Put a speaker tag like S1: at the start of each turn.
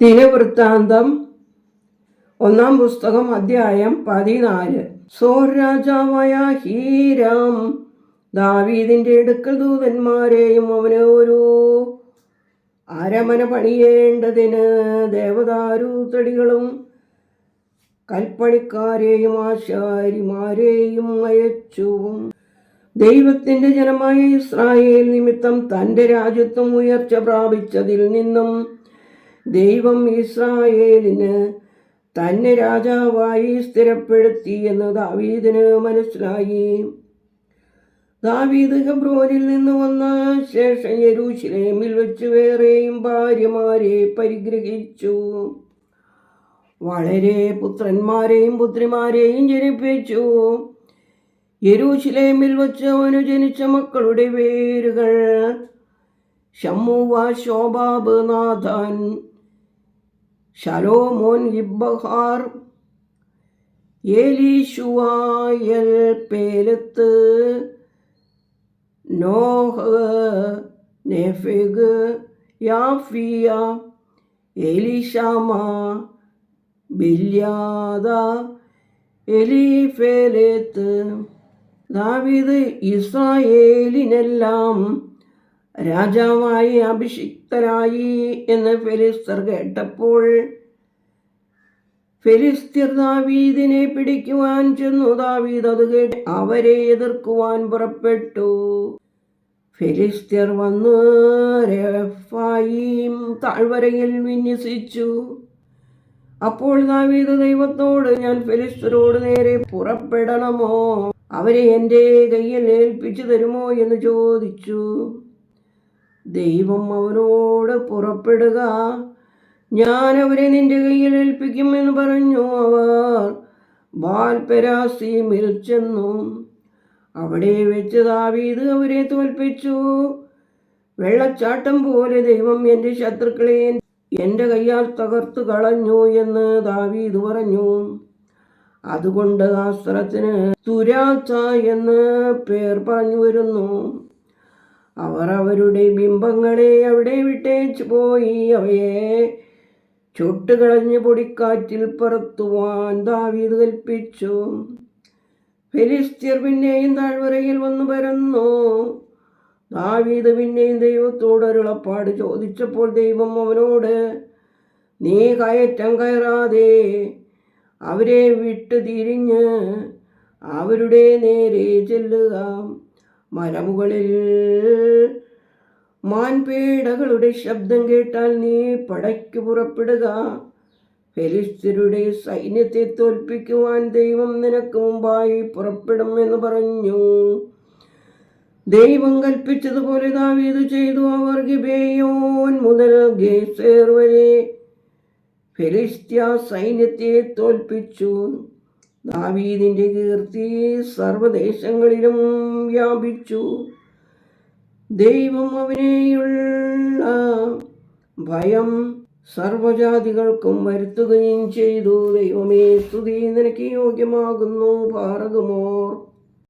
S1: ദിനവൃത്താന്തം ഒന്നാം പുസ്തകം അധ്യായം പതിനാല്. സോർ രാജാവായ ഹീരാം ദാവീദിന്റെ അടുക്കൽ ദൂതന്മാരെയും അവന് ഒരു അരമന പണിയേണ്ടതിന് ദേവദാരു തടികളും കൽപ്പണിക്കാരെയും ആശാരിമാരെയും അയച്ചു. ദൈവത്തിന്റെ ജനമായ ഇസ്രായേൽ നിമിത്തം തന്റെ രാജ്യത്വം ഉയർച്ച പ്രാപിച്ചതിൽ നിന്നും ദൈവം ഇസ്രായേലിന് തന്നെ രാജാവായി സ്ഥിരപ്പെടുത്തി എന്ന് ദാവീദിന് മനസ്സിലായി. ദാവീദ് ഹെബ്രോനിൽ നിന്ന് വന്ന ശേഷം യെരൂശലേമിൽ വെച്ച് വേറെയും ഭാര്യമാരെ പരിഗ്രഹിച്ചു. വളരെ പുത്രന്മാരെയും പുത്രിമാരെയും ജനിപ്പിച്ചു. യെരൂശലേമിൽ വച്ച് അവന് ജനിച്ച മക്കളുടെ പേരുകൾ ഷമ്മുവ ശോഭാബ് നാഥൻ ശലോമോൻ ഇബ്ബഹാർ. ഏലീഷുവായൽ പേലത്ത്. Nogah Nepheg Japhia Elishama Beeliada എലിഫേലേത്ത്. ദാവീദ് ഇസ്രായേലിനെല്ലാം രാജാവായി അഭിഷിക്തരായി എന്ന് ഫെലിസ്തർ കേട്ടപ്പോൾ ഫെലിസ്തീർ ദാവീദിനെ പിടിക്കുവാൻ ചെന്നു. ദാവീദ് അത് കേട്ട് അവരെ എതിർക്കുവാൻ പുറപ്പെട്ടു. ഫെലിസ്തീർ വന്ന് രഫായിം താഴ്വരയിൽ വിന്യസിച്ചു. അപ്പോൾ ദാവീദ് ദൈവത്തോട് ഞാൻ ഫെലിസ്തരോട് നേരെ പുറപ്പെടണമോ? അവരെ എന്റെ കയ്യിൽ ഏൽപ്പിച്ചു തരുമോ? എന്ന് ചോദിച്ചു. ദൈവം അവനോട് പുറപ്പെടുക. ഞാൻ അവരെ നിന്റെ കയ്യിൽ ഏൽപ്പിക്കുമെന്ന് പറഞ്ഞു അവർ ബാൽപെരാസീമിൽ ചെന്നു. അവിടെ വെച്ച് ദാവീദ് അവരെ തോൽപ്പിച്ചു. വെള്ളച്ചാട്ടം പോലെ ദൈവം എന്റെ ശത്രുക്കളെ എന്റെ കയ്യാൽ തകർത്തു കളഞ്ഞു എന്ന് ദാവീദ് പറഞ്ഞു. അതുകൊണ്ട് ആ സ്ഥലത്തിന് തുരാച്ച എന്ന് പേർ പറഞ്ഞു വരുന്നു. അവർ അവരുടെ ബിംബങ്ങളെ അവിടെ വിട്ടേച്ചു പോയി അവയെ. ചുട്ടുകളഞ്ഞ് പൊടിക്കാറ്റിൽ പറത്തുവാൻ ദാവീത് കൽപ്പിച്ചു. ഫെലിസ്ത്യർ പിന്നെയും താഴ്വരയിൽ വന്നു പരന്നു. ദാവീത് പിന്നെയും ദൈവത്തോട് ഒരുളപ്പാട് ചോദിച്ചപ്പോൾ ദൈവം അവനോട് നീ കയറ്റം കയറാതെ അവരെ വിട്ടു തിരിഞ്ഞ് അവരുടെ നേരെ ചെല്ലുക. മലമുകളിൽ മാൻപേടകളുടെ ശബ്ദം കേട്ടാൽ നീ പടയ്ക്ക് പുറപ്പെടുക. ഫെലിസ്തരുടെ സൈന്യത്തെ തോൽപ്പിക്കുവാൻ ദൈവം നിനക്ക് മുമ്പായി പുറപ്പെടും എന്ന് പറഞ്ഞു. ദൈവം കൽപ്പിച്ചതുപോലെ ദാവീത് ചെയ്തു. അവർ ഗിബേയോൻ മുതൽ ഗേസേർ വരെ ഫെലിസ്ത്യ സൈന്യത്തെ തോൽപ്പിച്ചു. ദാവീദിന്റെ കീർത്തി സർവദേശങ്ങളിലും വ്യാപിച്ചു. ദൈവം അവനെയുള്ള ഭയം സർവജാതികൾക്കും വരുത്തുകയും ചെയ്തു. ദൈവമേ സ്തുതി. നിനക്ക് യോഗ്യമാകുന്നു. ഭാരതമോർ